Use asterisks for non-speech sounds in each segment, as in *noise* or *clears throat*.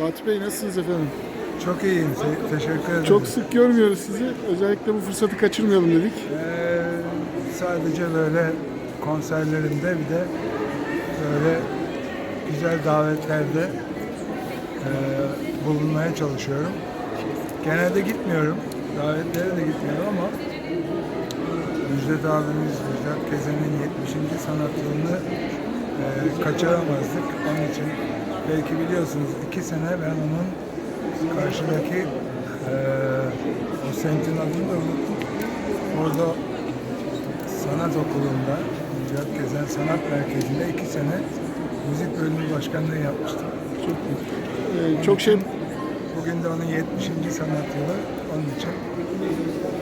Fatih Bey nasılsınız efendim? Çok iyiyim. te- teşekkür ederim. Çok sık görmüyoruz sizi. Özellikle bu fırsatı kaçırmayalım dedik. Ee, sadece böyle konserlerimde bir de böyle güzel davetlerde e, bulunmaya çalışıyorum. Genelde gitmiyorum. Davetlere de gitmiyorum ama Müjdat abimiz, Müjdat Kezen'in 70. sanat yılını e, kaçıramazdık. Onun için belki biliyorsunuz iki sene ben onun karşıdaki e, o semtin adını da unuttum. Orada sanat okulunda, Müjdat Kezen Sanat Merkezi'nde iki sene müzik bölümü başkanlığı yapmıştım. Çok Ee, çok şey Bugün de onun 70. sanat yılı. Onun için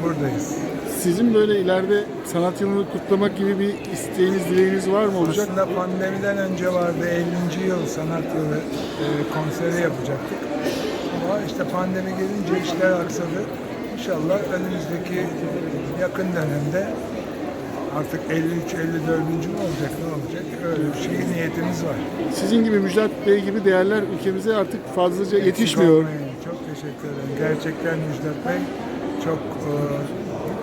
buradayız. Sizin böyle ileride sanat yılını kutlamak gibi bir isteğiniz, dileğiniz var mı olacak? Aslında pandemiden önce vardı 50. yıl sanat yılı e, konseri yapacaktık. Ama işte pandemi gelince işler aksadı. İnşallah önümüzdeki yakın dönemde artık 53 54. mü olacak ne olacak öyle bir şey niyetimiz var. Sizin gibi Müjdat Bey gibi değerler ülkemize artık fazlaca yetişmiyor. Olmayın. Çok teşekkür ederim. Gerçekten Müjdat Bey çok e,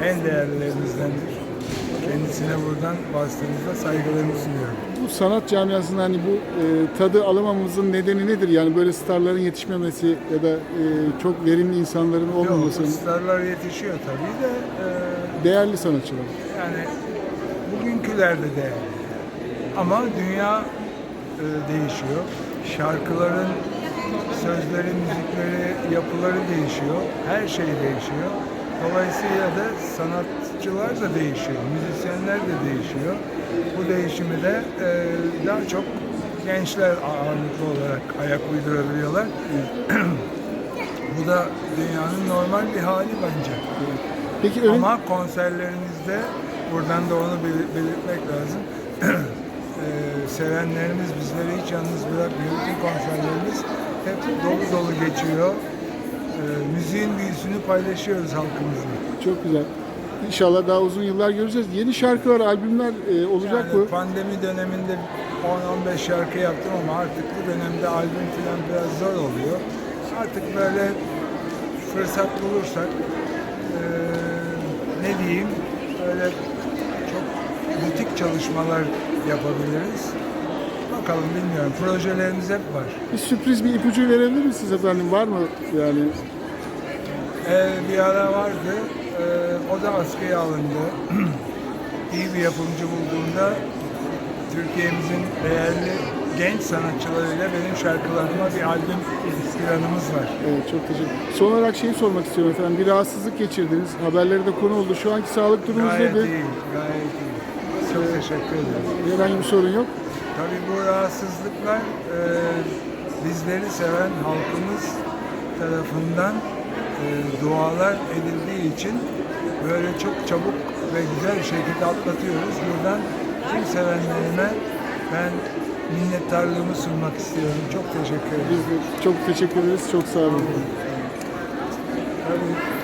en değerlilerimizdendir. Kendisine buradan vasıtanızda saygılarımı sunuyorum. Bu sanat camiasında hani bu e, tadı alamamızın nedeni nedir? Yani böyle starların yetişmemesi ya da e, çok verimli insanların olmaması. Yok, starlar yetişiyor tabii de e, Değerli sanatçılar. yani bugünkülerde de ama dünya e, değişiyor. Şarkıların sözleri, müzikleri, yapıları değişiyor. Her şey değişiyor. Dolayısıyla da sanatçılar da değişiyor. Müzisyenler de değişiyor. Bu değişimi de e, daha çok gençler ağırlıklı olarak ayak uydurabiliyorlar. *clears throat* Bu da dünyanın normal bir hali bence. Peki ön- Ama konserlerimizde buradan da onu belir- belirtmek lazım. Eee, *clears throat* sevenlerimiz bizleri hiç yalnız bırakmıyor. Bütün konserlerimiz hep dolu dolu geçiyor. Müziğin büyüsünü paylaşıyoruz halkımızla. çok güzel. İnşallah daha uzun yıllar göreceğiz. Yeni şarkılar, albümler e, olacak Yani mı? pandemi döneminde 10-15 şarkı yaptım ama artık bu dönemde albüm falan biraz zor oluyor. Artık böyle fırsat bulursak eee, ne diyeyim böyle çok butik çalışmalar yapabiliriz. Bakalım bilmiyorum. Projelerimiz hep var. Bir sürpriz bir ipucu verebilir misiniz efendim? Var mı yani? Ee, bir ara vardı. Ee, o da askıya alındı. *clears throat* İyi bir yapımcı bulduğunda Türkiye'mizin değerli genç sanatçılarıyla benim şarkılarıma bir albüm planımız var. Evet, çok teşekkür Son olarak şeyi sormak istiyorum efendim. Bir rahatsızlık geçirdiniz. Haberlere de konu oldu. Şu anki sağlık durumunuz Gayet nedir? iyi, gayet iyi. Çok teşekkür ederim. Herhangi bir sorun yok. Tabii bu rahatsızlıklar e, bizleri seven halkımız tarafından e, dualar edildiği için böyle çok çabuk ve güzel şekilde atlatıyoruz. Buradan tüm sevenlerime ben minnettarlığımı sunmak istiyorum. Çok teşekkür ederim. Biz de çok teşekkür ederiz. Çok sağ olun. Tabii.